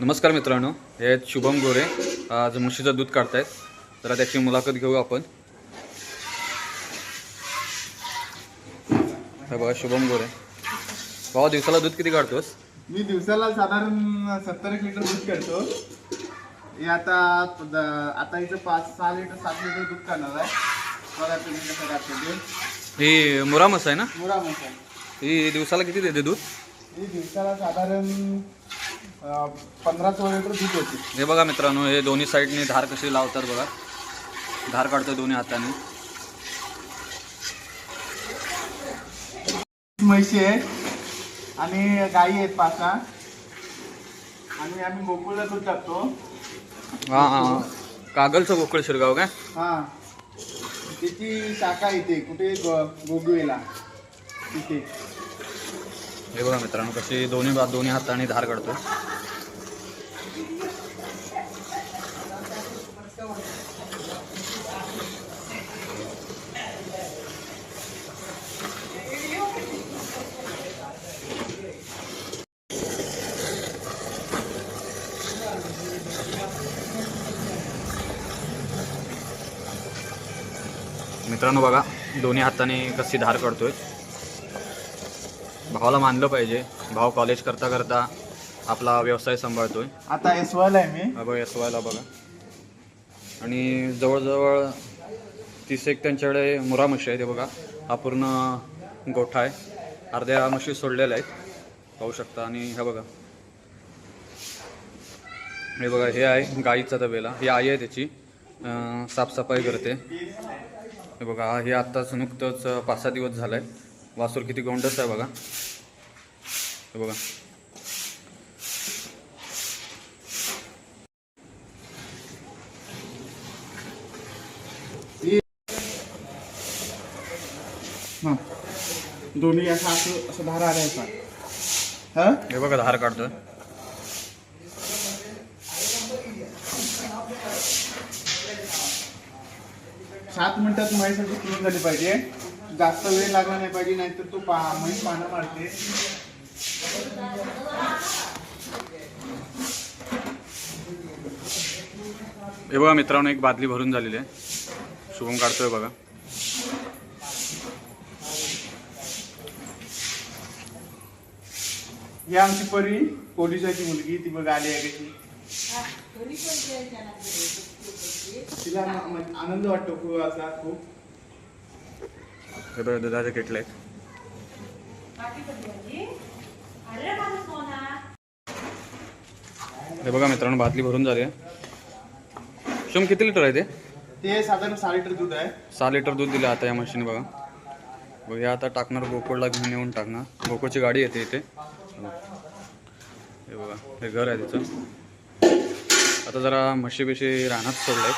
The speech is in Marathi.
नमस्कार मित्रांनो हे आहेत शुभम गोरे. आज म्हशीचं दूध काढतायत. जरा त्याची मुलाखत घेऊ आपण. हे बघा शुभम गोरे. भावा दिवसाला दूध किती काढतोस? मी दिवसाला साधारण सत्तर एक लिटर दूध काढतो. हे आता आता इथं पाच सहा लिटर सात लिटर दूध काढणार आहे. बघा तुम्ही कसं काढतो ते. ही मुरा म्हस आहे ना? मुरा मसाला ही दिवसाला किती देते दूध? ही दिवसाला साधारण पंधरा सोळा लिटर दूध होते. हे बघा मित्रांनो हे दोन्ही साईडने धार कशी लावतात बघा. धार काढतो दोन्ही हाताने. म्हैशी आहे आणि गाई आहेत पाच. सहा आणि आम्ही गोकुळला दूध टाकतो. हां हां कागलचं गोकुळ शिरगाव काय? हा. त्याची शाखा इथे कुठे गो- गोगुळेला. तिथे हे बघा मित्रांनो कशी दोन्ही बा दोन्ही हाताने धार काढतो मित्रांनो बघा दोन्ही हाताने कशी धार काढतोय. भावाला मानलं पाहिजे. भाव कॉलेज करता करता आपला व्यवसाय सांभाळतोय. आता एस वायला आहे मी. हा बघा एस वायला बघा. आणि जवळजवळ तीस एक त्यांच्याकडे मुरा म्हशी आहे ते बघा. हा पूर्ण गोठा आहे. अर्ध्या म्हशी सोडलेल्या आहेत. पाहू शकता. आणि हे बघा. हे बघा हे आहे गाईचा तबेला. ही आई आहे त्याची. अं, साफसफाई करते. हे बघा हे आत्ताच नुकतंच पाच सहा दिवस झालं आहे वासूर किती गोंडस आहे बघा. हे बघा. दोन्ही असं असं असं धारा आल्या असा हा? हे बघा धार काढतोय. सात मिनिटात म्हैसाठी पूर्ण झाली पाहिजे. जास्त वेळ लागला नाही पाहिजे नाहीतर तो पा म्हैस पानं मारते. हे बघा मित्रांनो एक बादली भरून झालेली आहे. शुभम काढतोय बघा. ही आमची परी पोलिसाची मुलगी ती बघ आली आहे कशी. तिला आनंद वाटतो खूप असा खूप. हे बघा दुधाचे केटले हे बघा मित्रांनो बादली भरून झाली आहे. शुभम किती लिटर आहे ते? ते साधारण सहा लिटर दूध आहे. सहा लिटर दूध दिलं आता या मशीने बघा. बघ हे आता टाकणार गोकुळला घेऊन येऊन टाकणार. गोकुळची गाडी येते इथे. हे बघा हे घर आहे तिचं. आता जरा म्हशी बिशी रानात सोडलंय